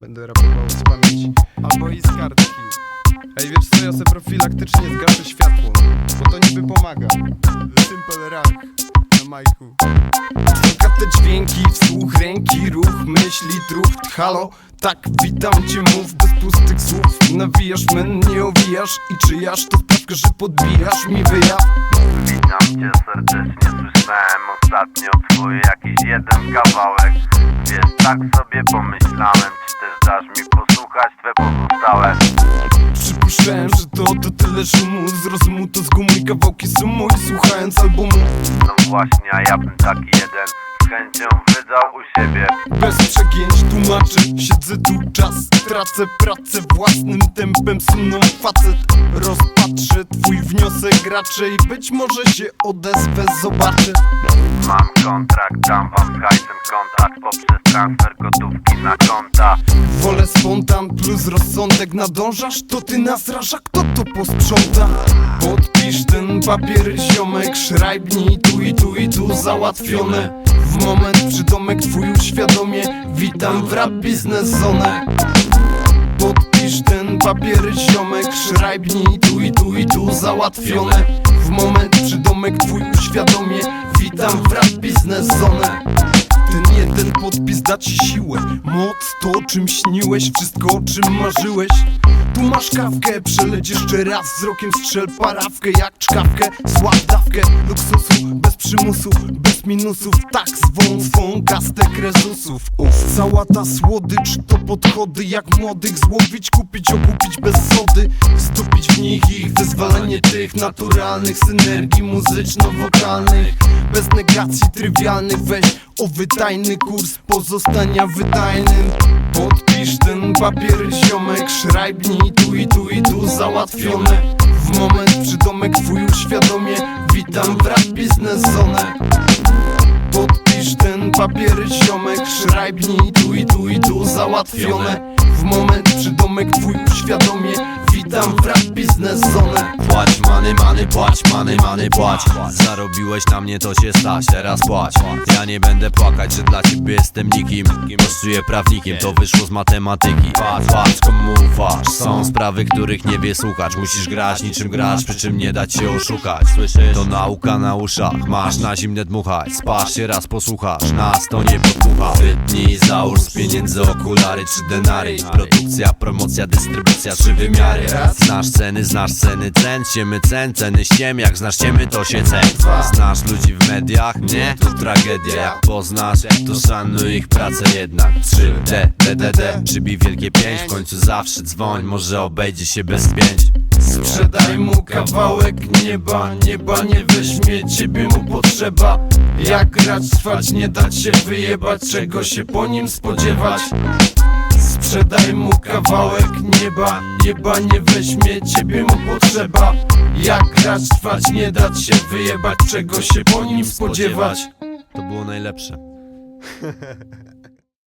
Będę rapował z pamięci albo i z kartki. Ej, wiesz co, ja se profilaktycznie zgaszę światło, bo to niby pomaga. Simple rank na majku. Słucha te dźwięki, wsłuch ręki, ruch, myśli, trucht, halo Tak, witam cię, mów bez pustych słów Nawijasz, men, nie owijasz i czyjasz To sprawka, że podbijasz mi wyjaw Witam cię serdecznie, słyszałem ostatnio twój jakiś jeden kawałek Wiesz, tak sobie pomyślałem, czy twe pozostałe Przypuszczałem, że to, to tyle szumu Z rozumu to zgumuj kawałki sumu I słuchając albumu. No właśnie, a ja bym taki jeden z chęcią wydał u siebie. Bez przegięć tłumaczę, siedzę tu czas. Tracę pracę własnym tempem Suną facet, rozpatrzę twój wniosek Raczej. Być może się odezwę, zobaczę. Mam kontrakt, dam wam z hajsem kontakt. Poprzez transfer gotówki na konta. Wolę spontan plus rozsądek. Nadążasz, to ty nasrasz, a kto to posprząta? Podpisz ten papier, ziomek. Szrajbnij tu i tu i tu załatwione W moment przydomek twój uświadomie Witam w rap biznes zonę Podpisz ten papier, ziomek Szrajbnij tu i tu i tu załatwione. W moment przydomek twój uświadomie Witam w rap biznes zonę ten jeden podpis da ci siłę Moc to o czym śniłeś Wszystko o czym marzyłeś. Tu masz kawkę Przeleć jeszcze raz Wzrokiem strzel parawkę Jak czkawkę Złap dawkę Luksusu Bez przymusu minusów Tak zwą swą kastę krezusów Uf. Cała ta słodycz to podchody Jak młodych złowić Kupić, okupić bez sody. Wstupić w nich ich Wyzwalanie tych naturalnych Synergii muzyczno-wokalnych. Bez negacji trywialnych Weź o wydajny kurs pozostania wydajnym. Podpisz ten papier ziomek Szrajbnij tu i tu i tu załatwione Moment przydomek twój uświadomie. Witam w rap biznes zonę Podpisz ten papier ziomek. Szrajbnij tu i tu i tu załatwione W moment przydomek twój uświadomie Witam w rap biznes zonę Płać many, many, płać, many, many, płać. Zarobiłeś na mnie, to się stać, teraz płać. Ja nie będę płakać, że dla ciebie jestem nikim. Kosztuję prawnikiem, to wyszło z matematyki. Patrz, patrz, komu ufasz. Są sprawy, których nie wie słuchacz. Musisz grać niczym grasz, przy czym nie dać się oszukać. Słyszysz? To nauka na uszach, masz na zimne dmuchać. Spasz się raz, posłuchasz, nas to nie podmucha Wytnij, załóż z pieniędzy okulary czy denary Produkcja, promocja, dystrybucja, trzy wymiary Znasz ceny, znasz ceny, cen, siemy cen, ceny ściem Jak znasz ciemy, to się cen Znasz ludzi w mediach? Nie, to tragedia Jak poznasz, to szanuj ich pracę jednak 3 D, D, D, D, przybij wielkie pięć W końcu zawsze dzwoń, może obejdzie się bez pięć Sprzedaj mu kawałek nieba Nieba nie weźmie, ciebie mu potrzeba. Jak grać, trwać, nie dać się wyjebać Czego się po nim spodziewać. Sprzedaj mu kawałek nieba Nieba nie weźmie, ciebie mu potrzeba. Jak grać, trwać, nie dać się wyjebać Czego się po nim spodziewać. To było najlepsze